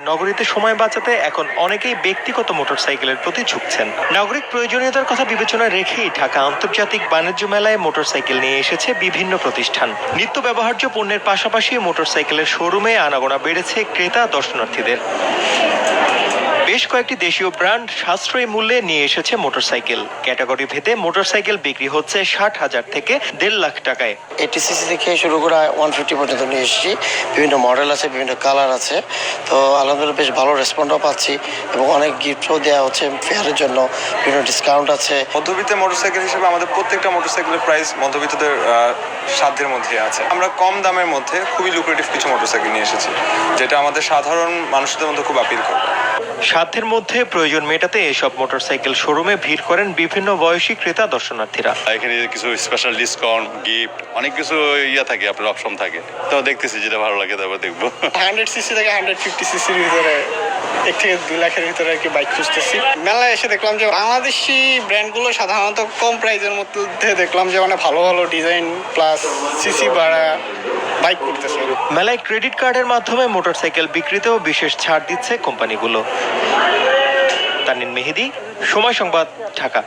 নগরীতে সময় বাঁচাতে এখন অনেকেই ব্যক্তিগত মোটরসাইকেলের প্রতি ঝুঁকছেন। নাগরিক প্রয়োজনীয়তার কথা বিবেচনায় রেখেই ঢাকা আন্তর্জাতিক বাণিজ্য মেলায় মোটরসাইকেল নিয়ে এসেছে বিভিন্ন প্রতিষ্ঠান। নিত্য ব্যবহার্য পণ্যের পাশাপাশি মোটরসাইকেলের শোরুমে আনাগোনা বেড়েছে ক্রেতা, দর্শনার্থীদের। বেশ কয়েকটি দেশীয় ব্র্যান্ড সাশ্রয়ী মূল্যে নিয়ে এসেছে মোটরসাইকেল। ক্যাটাগরি ভেদে মোটরসাইকেল বিক্রি হচ্ছে ষাট হাজার থেকে দেড় লাখ টাকায়। এইটি সিসি থেকে শুরু করে ওয়ান ফিফটি পর্যন্ত নিয়ে এসেছি। বিভিন্ন মডেল আছে বিভিন্ন কালার আছে। তো আলহামদুলিল্লাহ বেশ ভালো রেসপন্ডও পাচ্ছি এবং অনেক গিফটও দেওয়া হচ্ছে ফেয়ারের জন্য। বিভিন্ন ডিসকাউন্ট আছে। মধ্যবিত্ত মোটরসাইকেল হিসেবে আমাদের প্রত্যেকটা মোটরসাইকেলের প্রাইস মধ্যবিত্তদের সাধ্যের মধ্যে আছে। আমরা কম দামের মধ্যে খুবই লুক্রেটিভ কিছু মোটরসাইকেল নিয়ে এসেছি যেটা আমাদের সাধারণ মানুষদের মধ্যে খুব আপিল করবে। সাধ্যের মধ্যে প্রয়োজন মেটাতে এসব মোটরসাইকেল শোরুমে ভিড় করেন বিভিন্ন বয়সী ক্রেতা দর্শনার্থীরা। এখানে কিছু স্পেশাল ডিসকাউন্ট গিফট অনেক কিছু ইয়া থাকে আপনার অপশন থাকে। তো দেখতেছি যেটা ভালো লাগে তারপর দেখব। হান্ড্রেড সিসি থেকে হান্ড্রেড ফিফটি সিসির ভিতরে এক থেকে দুই লাখের ভিতরে আর কি বাইক খুঁজতেছি। মেলায় এসে দেখলাম যে বাংলাদেশি ব্র্যান্ডগুলো সাধারণত কম প্রাইজের মধ্যে দেখলাম যে মানে ভালো ভালো ডিজাইন প্লাস সিসি বাড়া বাইক করতেছে। মেলায় ক্রেডিট কার্ডের মাধ্যমে মোটরসাইকেল বিক্রিতেও বিশেষ ছাড় দিচ্ছে কোম্পানিগুলো। তানিন মেহেদি, সময় সংবাদ, ঢাকা।